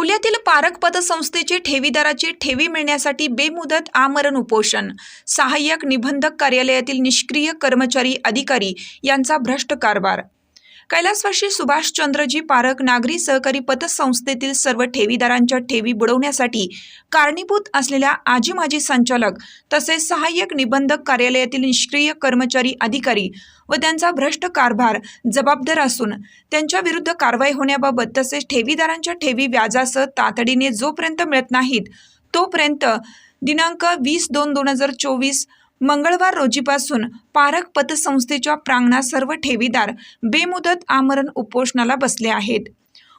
येवल्यातील park पतसंस्थेचे ठेवीदाराची ठेवी मिळण्यासाठी बेमुदत आमरण उपोषण. सहाय्यक निबंधक कार्यालयातील निष्क्रिय कर्मचारी अधिकारी यांचा भ्रष्ट कारभार. कैलासवाशी सुभाषचंद्रजी पारक नागरी सहकारी पतसंस्थेतील सर्व ठेवीदारांच्या ठेवी बुडवण्यासाठी कारणीभूत असलेल्या आजी माजी संचालक तसेच सहाय्यक निबंधक कार्यालयातील निष्क्रिय कर्मचारी अधिकारी व त्यांचा भ्रष्ट कारभार जबाबदार असून त्यांच्या विरुद्ध कारवाई होण्याबाबत तसेच ठेवीदारांच्या ठेवी व्याजासह तातडीने जोपर्यंत मिळत नाहीत तोपर्यंत दिनांक वीस दोन दोन हजार चोवीस मंगळवार रोजीपासून पारक पतसंस्थेच्या प्रांगणात सर्व ठेवीदार बेमुदत आमरण उपोषणाला बसले आहेत.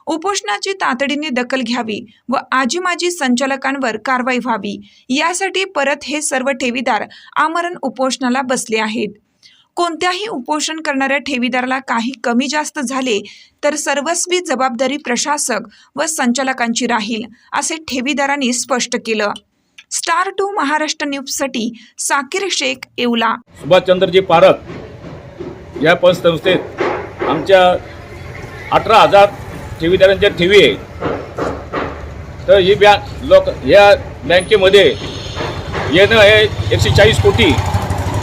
उपोषणाची तातडीने दखल घ्यावी व आजी माजी संचालकांवर कारवाई व्हावी. यासाठी परत हे सर्व ठेवीदार आमरण उपोषणाला बसले आहेत. कोणत्याही उपोषण करणाऱ्या ठेवीदाराला काही कमी जास्त झाले तर सर्वस्वी जबाबदारी प्रशासक व संचालकांची राहील असे ठेवीदारांनी स्पष्ट केलं. स्टार टू महाराष्ट्र न्यूजसाठी साकीर शेख येवला. सुभाषचंद्रजी पारख या पतसंस्थेत आमच्या अठरा हजार ठेवीदारांच्या ठेवी आहे. तर ही बँक लोक या बँकेमध्ये येणं आहे एकशे चाळीस कोटी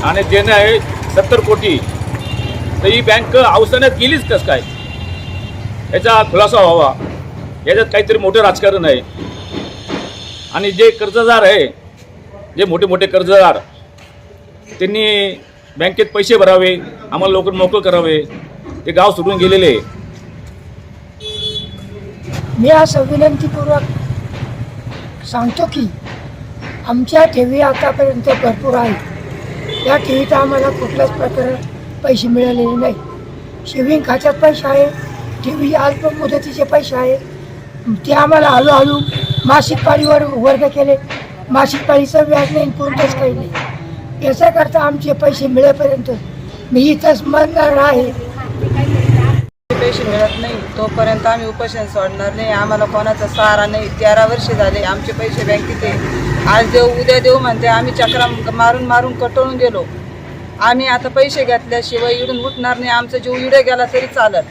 आणि देणं आहे सत्तर कोटी. तर ही बँक अवसानात गेलीच कसं काय? याचा खुलासा व्हावा. याच्यात काहीतरी मोठं राजकारण आहे. आणि जे कर्जदार आहे जे मोठे मोठे कर्जदार त्यांनी बँकेत पैसे भरावे आम्हाला लवकर मोकळ करावे ते गाव सोडून गेलेले आहे. मी असं विनंतीपूर्वक सांगतो की आमच्या ठेवी आतापर्यंत भरपूर आहेत या ठेवीत आम्हाला कुठल्याच प्रकारे पैसे मिळालेले नाही सेविंग खात्यात पैसे आहे ठेवी अल्प मुदतीचे पैसे आहे ते आम्हाला हळूहळू मासिक पाळीवर वर्ग केले. मासिक पाळीचं व्याज नाही कोणतंच काही नाही. याच्याकरता आमचे पैसे मिळेपर्यंत मी इथंच म्हणणार आहे. पैसे मिळत नाही. तोपर्यंत आम्ही उपोषण सोडणार नाही. आम्हाला कोणाचा सहारा नाही. तेरा वर्ष झाले आमचे पैसे बँकेत आहे. आज देऊ उद्या देऊ म्हणते. आम्ही चक्रा मारून मारून कटळून गेलो. आम्ही आता पैसे घेतल्याशिवाय इडून उठणार नाही. आमचा जीव इडे गेला तरी चालत.